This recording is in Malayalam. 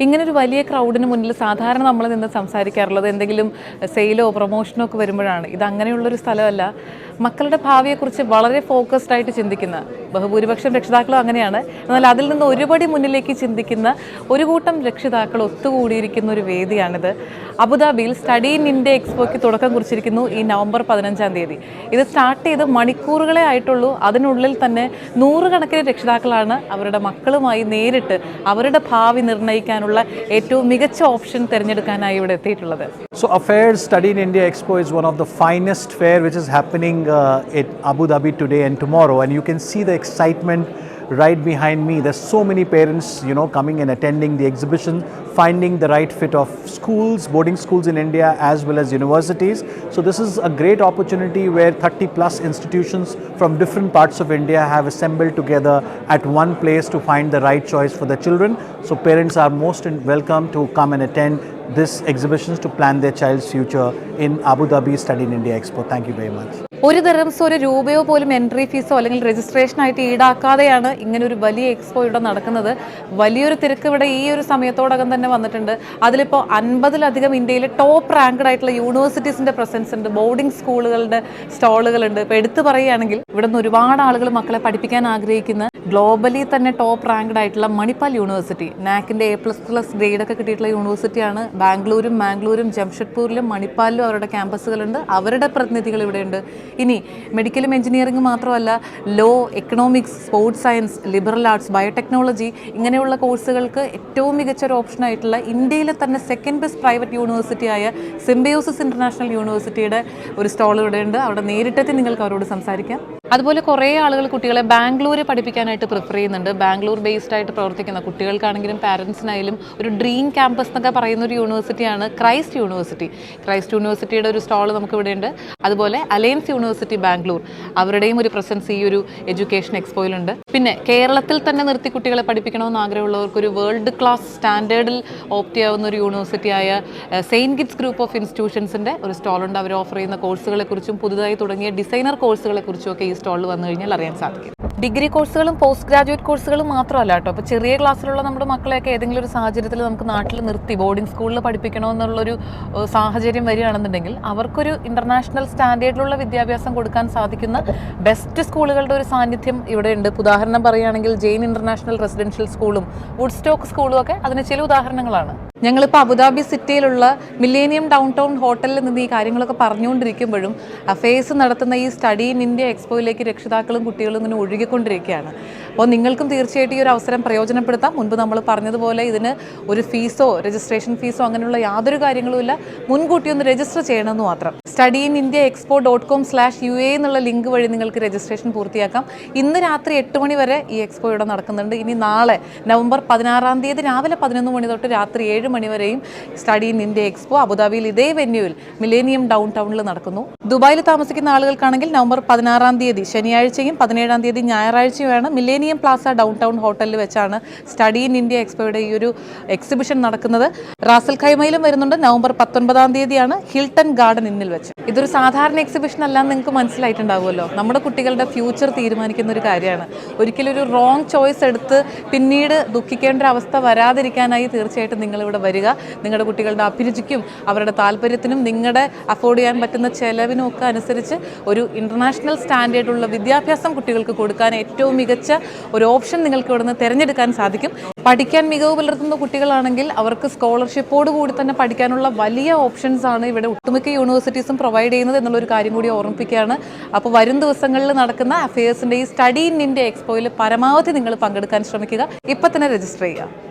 ഇങ്ങനൊരു വലിയ ക്രൗഡിന് മുന്നിൽ സാധാരണ നമ്മൾ നിന്ന് സംസാരിക്കാറുള്ളത് എന്തെങ്കിലും സെയിലോ പ്രൊമോഷനോ ഒക്കെ വരുമ്പോഴാണ്. ഇത് അങ്ങനെയുള്ളൊരു സ്ഥലമല്ല. മക്കളുടെ ഭാവിയെക്കുറിച്ച് വളരെ ഫോക്കസ്ഡ് ആയിട്ട് ചിന്തിക്കുന്ന ബഹുഭൂരിപക്ഷം രക്ഷിതാക്കളും അങ്ങനെയാണ്. എന്നാൽ അതിൽ നിന്ന് ഒരുപടി മുന്നിലേക്ക് ചിന്തിക്കുന്ന ഒരു കൂട്ടം രക്ഷിതാക്കൾ ഒത്തുകൂടിയിരിക്കുന്ന ഒരു വേദിയാണിത്. അബുദാബിയിൽ സ്റ്റഡി ഇൻ ഇന്ത്യ എക്സ്പോയ്ക്ക് തുടക്കം കുറിച്ചിരിക്കുന്നു ഈ നവംബർ പതിനഞ്ചാം തീയതി. ഇത് സ്റ്റാർട്ട് ചെയ്ത് മണിക്കൂറുകളെ ആയിട്ടുള്ളൂ. അതിനുള്ളിൽ തന്നെ നൂറുകണക്കിന് രക്ഷിതാക്കളാണ് അവരുടെ മക്കളുമായി നേരിട്ട് അവരുടെ ഭാവി നിർണയിക്കാനുള്ള ഏറ്റവും മികച്ച ഓപ്ഷൻ തിരഞ്ഞെടുക്കാനായി ഇവിടെ എത്തിയിട്ടുള്ളത്. So So, study in India expo is one of the finest fair which is is uh, at Abu Dhabi today and tomorrow, and you can see the excitement right behind me. There's so many parents, you know, coming and attending the exhibition, finding the right fit of schools, boarding schools in India as well as universities. So, this is a great opportunity where 30 plus institutions from different parts of India have assembled together at one place to find the right choice for the children. So, parents are most welcome to come and attend this exhibitions to plan their child's future in Abu Dhabi Study in India Expo. Thank you very much. ഒരു ദറംസോ ഒരു രൂപയോ പോലും എൻട്രി ഫീസോ അല്ലെങ്കിൽ രജിസ്ട്രേഷനായിട്ട് ഈടാക്കാതെയാണ് ഇങ്ങനെ ഒരു വലിയ എക്സ്പോ ഇവിടെ നടക്കുന്നത്. വലിയൊരു തിരക്ക് ഇവിടെ ഈ ഒരു സമയത്തോടകം തന്നെ വന്നിട്ടുണ്ട്. അതിലിപ്പോൾ അൻപതിലധികം ഇന്ത്യയിലെ ടോപ്പ് റാങ്ക്ഡ് ആയിട്ടുള്ള യൂണിവേഴ്സിറ്റീസിന്റെ പ്രസൻസ് ഉണ്ട്. ബോർഡിംഗ് സ്കൂളുകളുടെ സ്റ്റാളുകളുണ്ട് ഇപ്പോൾ എടുത്തു പറയുകയാണെങ്കിൽ ഇവിടെ നിന്ന് ഒരുപാട് ആളുകൾ മക്കളെ പഠിപ്പിക്കാൻ ആഗ്രഹിക്കുന്ന ഗ്ലോബലി തന്നെ ടോപ്പ് റാങ്ക്ഡ് ആയിട്ടുള്ള മണിപ്പാൽ യൂണിവേഴ്സിറ്റി നാക്കിന്റെ എ പ്ലസ് പ്ലസ് ഗ്രേഡൊക്കെ കിട്ടിയിട്ടുള്ള യൂണിവേഴ്സിറ്റിയാണ് ബാംഗ്ലൂരും മാംഗ്ലൂരും ജംഷഡ്പൂരിലും മണിപ്പാലിലും അവരുടെ ക്യാമ്പസുകളുണ്ട് അവരുടെ പ്രതിനിധികൾ ഇവിടെയുണ്ട്. ഇനി മെഡിക്കലും എഞ്ചിനീയറിംഗ് മാത്രമല്ല law economics sports science liberal arts biotechnology ഇങ്ങനെയുള്ള കോഴ്സുകൾക്ക് ഏറ്റവും മികച്ച ഒരു ഓപ്ഷനായിട്ടുള്ള ഇന്ത്യയിലെ തന്നെ സെക്കൻഡ് ബെസ്റ്റ് പ്രൈവറ്റ് യൂണിവേഴ്സിറ്റിയായ സിംബയോസിസ് ഇന്റർനാഷണൽ യൂണിവേഴ്സിറ്റിയുടെ ഒരു സ്റ്റാൾ ഇവിടെയുണ്ട് അവിടെ നേരിട്ടെത്തി നിങ്ങൾക്ക് അവരോട് സംസാരിക്കാം. അതുപോലെ കുറേ ആളുകൾ കുട്ടികളെ ബാംഗ്ലൂർ പഠിപ്പിക്കാനായിട്ട് പ്രിഫർ ചെയ്യുന്നുണ്ട്. ബാംഗ്ലൂർ ബേസ്ഡ് ആയിട്ട് പ്രവർത്തിക്കുന്ന കുട്ടികൾക്കാണെങ്കിലും പാരൻസിനായാലും ഒരു ഡ്രീം ക്യാമ്പസ് എന്നൊക്കെ പറയുന്ന ഒരു യൂണിവേഴ്സിറ്റിയാണ് ക്രൈസ്റ്റ് യൂണിവേഴ്സിറ്റി ക്രൈസ്റ്റ് യൂണിവേഴ്സിറ്റിയുടെ ഒരു സ്റ്റോൾ നമുക്ക് ഇവിടെ ഉണ്ട് അതുപോലെ അലയൻസ് യൂണിവേഴ്സിറ്റി ബാംഗ്ലൂർ അവരുടെയും ഒരു പ്രസൻസ് ഈ ഒരു എഡ്യൂക്കേഷൻ എക്സ്പോയിലുണ്ട് പിന്നെ കേരളത്തിൽ തന്നെ നിർത്തി കുട്ടികളെ പഠിപ്പിക്കണമെന്ന് ആഗ്രഹമുള്ളവർക്ക് ഒരു വേൾഡ് ക്ലാസ് സ്റ്റാൻഡേർഡിൽ ഓപ്റ്റ് ചെയ്യാവുന്ന ഒരു യൂണിവേഴ്സിറ്റിയായ സെയിന്റ് ഗിറ്റ്സ് ഗ്രൂപ്പ് ഓഫ് ഇൻസ്റ്റിറ്റ്യൂഷൻസിന്റെ ഒരു സ്റ്റാളുണ്ട് അവർ ഓഫർ ചെയ്യുന്ന കോഴ്സുകളെക്കുറിച്ചും പുതുതായി തുടങ്ങിയ ഡിസൈനർ കോഴ്സുകളെക്കുറിച്ചും ഒക്കെ ഈ സ്റ്റാളിൽ വന്നു കഴിഞ്ഞാൽ അറിയാൻ സാധിക്കും. ഡിഗ്രി കോഴ്സുകളും പോസ്റ്റ് ഗ്രാജുവേറ്റ് കോഴ്സുകളും മാത്രമല്ല കേട്ടോ. അപ്പോൾ ചെറിയ ക്ലാസ്സിലുള്ള നമ്മുടെ മക്കളെയൊക്കെ ഏതെങ്കിലും ഒരു സാഹചര്യത്തിൽ നമുക്ക് നാട്ടിൽ നിർത്തി ബോർഡിംഗ് സ്കൂളിൽ പഠിപ്പിക്കണമെന്നുള്ളൊരു സാഹചര്യം വരികയാണെന്നുണ്ടെങ്കിൽ അവർക്കൊരു ഇന്റർനാഷണൽ സ്റ്റാൻഡേർഡിലുള്ള വിദ്യാഭ്യാസം കൊടുക്കാൻ സാധിക്കുന്ന ബെസ്റ്റ് സ്കൂളുകളുടെ ഒരു സാന്നിധ്യം ഇവിടെ ഉണ്ട് ഉദാഹരണം പറയുകയാണെങ്കിൽ ജെയിൻ ഇന്റർനാഷണൽ റെസിഡൻഷ്യൽ സ്കൂളും വുഡ് സ്റ്റോക്ക് സ്കൂളും ഒക്കെ അതിന് ചില ഉദാഹരണങ്ങളാണ്. ഞങ്ങളിപ്പോൾ അബുദാബി സിറ്റിയിലുള്ള മില്ലേനിയം ഡൗൺ ടൗൺ ഹോട്ടലിൽ നിന്ന് ഈ കാര്യങ്ങളൊക്കെ പറഞ്ഞുകൊണ്ടിരിക്കുമ്പോഴും അഫേഴ്സ് നടത്തുന്ന ഈ സ്റ്റഡി ഇൻ ഇന്ത്യ എക്സ്പോയിലേക്ക് രക്ഷിതാക്കളും കുട്ടികളും ഇങ്ങനെ ഒഴുകിക്കൊണ്ടിരിക്കുകയാണ്. അപ്പോൾ നിങ്ങൾക്കും തീർച്ചയായിട്ടും ഈ ഒരു അവസരം പ്രയോജനപ്പെടുത്താം. മുൻപ് നമ്മൾ പറഞ്ഞതുപോലെ ഇതിന് ഒരു ഫീസോ രജിസ്ട്രേഷൻ ഫീസോ അങ്ങനെയുള്ള യാതൊരു കാര്യങ്ങളുമില്ല മുൻകൂട്ടി ഒന്ന് രജിസ്റ്റർ ചെയ്യണമെന്ന് മാത്രം. Study in India expo dot com slash U A എന്നുള്ള ലിങ്ക് വഴി നിങ്ങൾക്ക് രജിസ്ട്രേഷൻ പൂർത്തിയാക്കാം. ഇന്ന് രാത്രി എട്ട് മണി വരെ ഈ എക്സ്പോ ഇവിടെ നടക്കുന്നുണ്ട്. ഇനി നാളെ നവംബർ പതിനാറാം തീയതി രാവിലെ പതിനൊന്ന് മണി തൊട്ട് രാത്രി ഏഴ് മണി വരെയും സ്റ്റഡി ഇൻ ഇന്ത്യ എക്സ്പോ അബുദാബിയിൽ ഇതേ വെന്യൂവിൽ മിലേനിയം ഡൗൺ ടൗണിൽ നടക്കുന്നു. ദുബായിൽ താമസിക്കുന്ന ആളുകൾക്കാണെങ്കിൽ നവംബർ പതിനാറാം തീയതി ശനിയാഴ്ചയും പതിനേഴാം തീയതി ഞായറാഴ്ചയുമാണ് മിലേനിയം പ്ലാസ ഡൗൺ ടൗൺ ഹോട്ടലിൽ വെച്ചാണ് സ്റ്റഡി ഇൻ ഇന്ത്യ എക്സ്പോയുടെ ഈ ഒരു എക്സിബിഷൻ നടക്കുന്നത്. റാസൽ ഖൈമയിലും വരുന്നുണ്ട്. നവംബർ പത്തൊൻപതാം തീയതിയാണ് ഹിൽട്ടൺ ഗാർഡൻ ഇന്നിൽ വെച്ച്. ഇതൊരു സാധാരണ എക്സിബിഷൻ അല്ലാന്ന് നിങ്ങൾക്ക് മനസ്സിലായിട്ടുണ്ടാവുമല്ലോ. നമ്മുടെ കുട്ടികളുടെ ഫ്യൂച്ചർ തീരുമാനിക്കുന്ന ഒരു കാര്യമാണ്. ഒരിക്കലും ഒരു റോങ് ചോയ്സ് എടുത്ത് പിന്നീട് ദുഃഖിക്കേണ്ട ഒരു അവസ്ഥ വരാതിരിക്കാനായി തീർച്ചയായിട്ടും നിങ്ങളിവിടെ വരിക. നിങ്ങളുടെ കുട്ടികളുടെ അഭിരുചിക്കും അവരുടെ താല്പര്യത്തിനും നിങ്ങളുടെ അഫോർഡ് ചെയ്യാൻ പറ്റുന്ന ചെലവിനും ഒക്കെ അനുസരിച്ച് ഒരു ഇന്റർനാഷണൽ സ്റ്റാൻഡേർഡുള്ള വിദ്യാഭ്യാസം കുട്ടികൾക്ക് കൊടുക്കാൻ ഏറ്റവും മികച്ച ഒരു ഓപ്ഷൻ നിങ്ങൾക്ക് ഇവിടുന്ന് തിരഞ്ഞെടുക്കാൻ സാധിക്കും. പഠിക്കാൻ മികവ് പുലർത്തുന്ന കുട്ടികളാണെങ്കിൽ അവർക്ക് സ്കോളർഷിപ്പോട് കൂടി തന്നെ പഠിക്കാനുള്ള വലിയ ഓപ്ഷൻസ് ആണ് ഇവിടെ ഒട്ടുമിക്ക യൂണിവേഴ്സിറ്റീസും പ്രൊവൈഡ് ചെയ്യുന്നത് എന്നുള്ളൊരു കാര്യം കൂടി ഓർമ്മിപ്പിക്കുകയാണ്. അപ്പോൾ വരും ദിവസങ്ങളിൽ നടക്കുന്ന അഫയേഴ്സിന്റെ ഈ സ്റ്റഡി ഇൻ ഇന്ത്യ എക്സ്പോയിൽ പരമാവധി നിങ്ങൾ പങ്കെടുക്കാൻ ശ്രമിക്കുക. ഇപ്പം തന്നെ രജിസ്റ്റർ ചെയ്യുക.